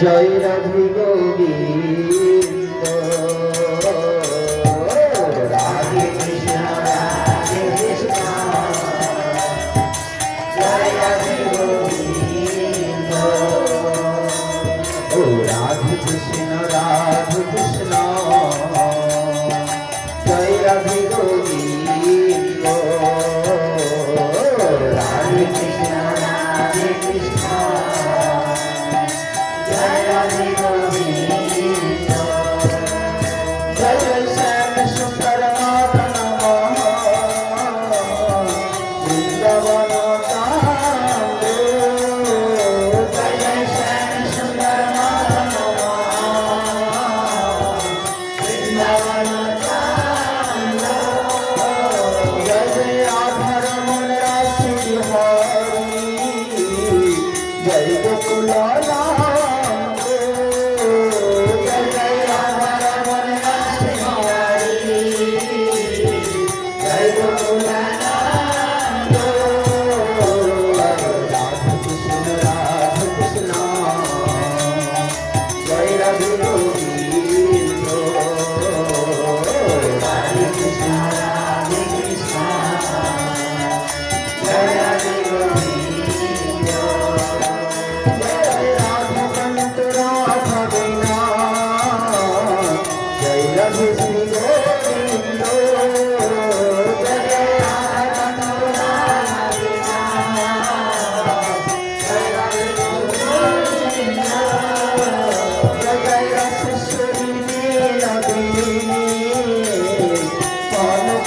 Joy Radhe Govinda. Radhe Krishna Radhe Krishna. Joy Radhe Govinda. Radhe Krishna Radhe Krishna.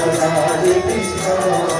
Hare Krishna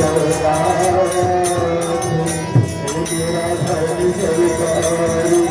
Jai Radha Jai Radha Jai